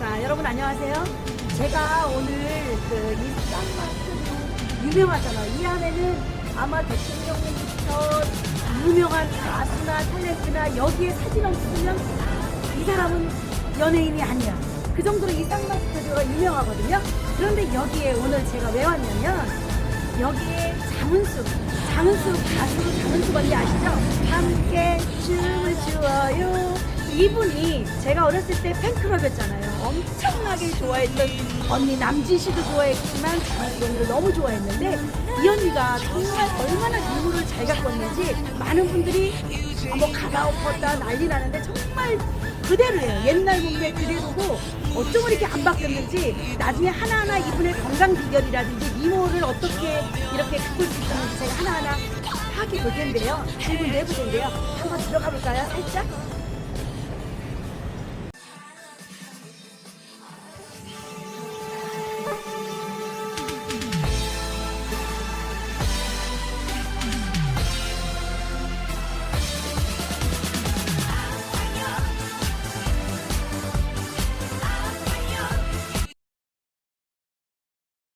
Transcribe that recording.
자, 여러분 안녕하세요. 제가 오늘 그이 쌍마스크 유명하잖아요. 이 안에는 아마 대통령님부터 유명한 가수나 탤런트나 여기에 사진 없으면 이 사람은 연예인이 아니야. 그 정도로 이 쌍마스크가 유명하거든요. 그런데 여기에 오늘 제가 왜 왔냐면 여기에 장은수, 장은수 가수 장은수 언니 아시죠? 이분이 제가 어렸을 때 팬클럽이었잖아요. 엄청나게 좋아했던 언니 남진 씨도 좋아했지만 언니를 너무 좋아했는데 이 언니가 정말 얼마나 유물을 잘 갖고 왔는지 많은 분들이 아, 뭐 가다 엎었다 난리 나는데 정말 그대로예요. 옛날 몸매 그대로고 어쩜 이렇게 안 바뀌었는지 나중에 하나하나 이분의 건강 비결이라든지 미모를 어떻게 이렇게 가꿀 수 있었는지 제가 하나하나 파악해 볼 텐데요. 질문 내볼 텐데요. 한번 들어가 볼까요? 살짝?